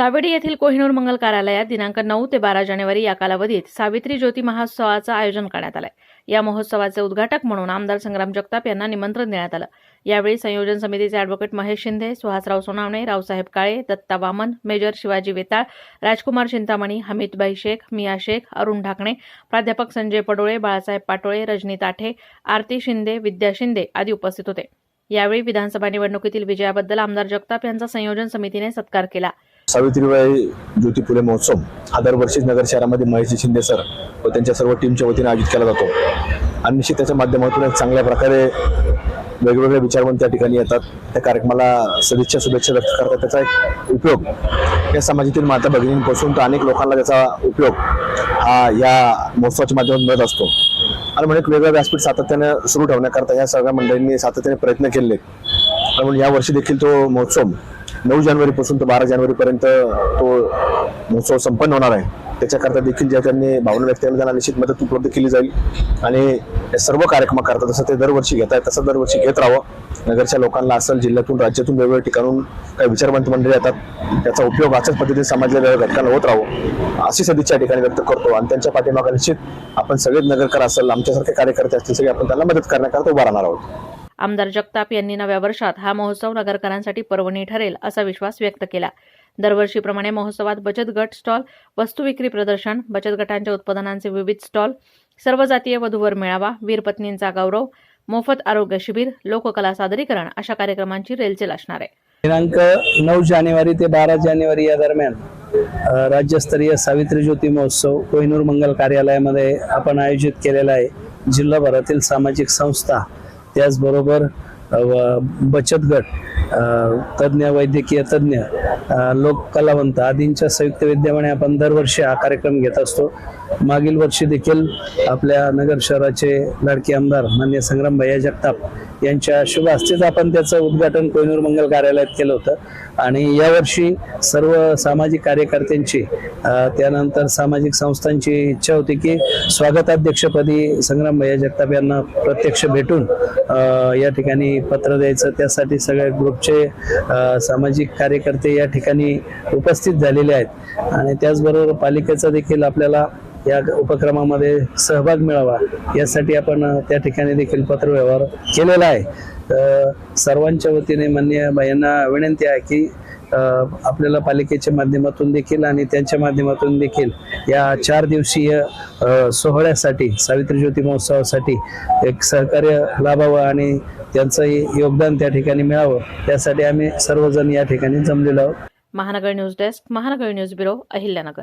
सावेडी येथील कोहिनूर मंगल कार्यालयात दिनांक नऊ ते बारा जानेवारी या कालावधीत सावित्री ज्योती महोत्सवाचं आयोजन करण्यात आलंय. या महोत्सवाचे उद्घाटक म्हणून आमदार संग्राम जगताप यांना निमंत्रण देण्यात आलं. यावेळी संयोजन समितीचे अॅडव्होकेट महेश शिंदे सुहासराव सोनावणे रावसाहेब काळे दत्ता वामन मेजर शिवाजी वेताळ राजकुमार चिंतामणी हमीदबाई शेख मिया शेख अरुण ढाकणे प्राध्यापक संजय पडोळे बाळासाहेब पाटोळे रजनी ताठे आरती शिंदे विद्या शिंदे आदी उपस्थित होते. यावेळी विधानसभा निवडणुकीतील विजयाबद्दल आमदार जगताप यांचा संयोजन समितीने सत्कार केला. सावित्रीबाई ज्योती फुले महोत्सव हा दरवर्षीच नगर शहरामध्ये महेशजी शिंदे सर व त्यांच्या सर्व टीमच्या वतीने आयोजित केला जातो. आणि निश्चित त्याच्या माध्यमातून एक चांगल्या प्रकारे वेगवेगळे विचारवंत त्या ठिकाणी येतात. त्या कार्यक्रमाला सदिच्छा शुभेच्छा व्यक्त करतात. त्याचा एक उपयोग या समाजातील माता भगिनींपासून तर अनेक लोकांना त्याचा उपयोग हा या महोत्सवाच्या माध्यमातून मिळत असतो. आणि म्हणून एक वेगळं व्यासपीठ सातत्याने सुरू ठेवण्याकरता या सगळ्या मंडळींनी सातत्याने प्रयत्न केले आणि म्हणून यावर्षी देखील तो महोत्सव नऊ जानेवारी पासून ते बारा जानेवारी पर्यंत तो महोत्सव संपन्न होणार आहे. त्याच्याकरता देखील ज्या त्यांनी भावना व्यक्त केल्या त्यांना निश्चित मदत उपलब्ध केली जाईल. आणि या सर्व कार्यक्रमाकरता जसं ते दरवर्षी घेत आहेत तसं दरवर्षी घेत राहावं. नगरच्या लोकांना असेल जिल्ह्यातून राज्यातून वेगवेगळ्या ठिकाणून काही विचारवंत मंडळी येतात. त्याचा उपयोग अशाच पद्धतीने समाजल्या वेगळ्या घटकांना होत राहावं. अशी सदिच्छा ठिकाणी व्यक्त करतो. आणि त्यांच्या पाठीमागा निश्चित आपण सगळेच नगरकर असेल आमच्यासारखे कार्यकर्ते असतील सगळे आपण त्यांना मदत करण्याकरता उभा राहणार आहोत. आमदार जगताप यांनी नव्या वर्षात हा महोत्सव नगरकरांसाठी पर्वणी ठरेल असा विश्वास व्यक्त केला. दरवर्षीप्रमाणे महोत्सवात बचत गट स्टॉल वस्तू विक्री प्रदर्शन बचत गटांच्या उत्पादनांचे विविध स्टॉल सर्व जातीय वधूवर मेळावा वीरपत्नींचा गौरव मोफत आरोग्य शिबिर लोककला सादरीकरण अशा कार्यक्रमांची रेलचेल असणार आहे. दिनांक नऊ जानेवारी ते बारा जानेवारी या दरम्यान राज्यस्तरीय सावित्री ज्योती महोत्सव कोहिनूर मंगल कार्यालयामध्ये आपण आयोजित केलेला आहे. जिल्हाभरातील सामाजिक संस्था त्याचबरोबर बचत गट तज्ज्ञ वैद्यकीय तज्ज्ञ लोक कलावंत आदींच्या संयुक्त विद्यमाने आपण दरवर्षी हा कार्यक्रम घेत असतो. मागील वर्षी देखील आपल्या नगर शहराचे लाडके आमदार मान्य संग्राम भैया जगताप यांच्या शुभ हस्तेच आपण त्याचं उद्घाटन कोहिनूर मंगल कार्यालयात केलं होतं. आणि यावर्षी सर्व सामाजिक कार्यकर्त्यांची त्यानंतर सामाजिक संस्थांची इच्छा होती की स्वागताध्यक्षपदी संग्राम भैया जगताप यांना प्रत्यक्ष भेटून या ठिकाणी पत्र द्यायचं त्यासाठी सगळ्या ग्रुपचे सामाजिक कार्यकर्ते या ठिकाणी उपस्थित झालेले आहेत. आणि त्याचबरोबर पालिकेचा देखील आपल्याला या उपक्रमामध्ये सहभाग मिळावा यासाठी आपण त्या ठिकाणी देखील पत्रव्यवहार केलेला आहे. तर सर्वांच्या वतीने मान्य यांना विनंती आहे की आपल्याला पालिकेच्या माध्यमातून देखील आणि त्यांच्या माध्यमातून देखील या चार दिवसीय सोहळ्यासाठी सावित्री ज्योती महोत्सवासाठी एक सहकार्य लाभावं आणि त्यांचंही योगदान त्या ठिकाणी मिळावं यासाठी आम्ही सर्वजण या ठिकाणी जमलेलो आहोत. Mahanagar news desk Mahanagar news bureau Ahilyanagar.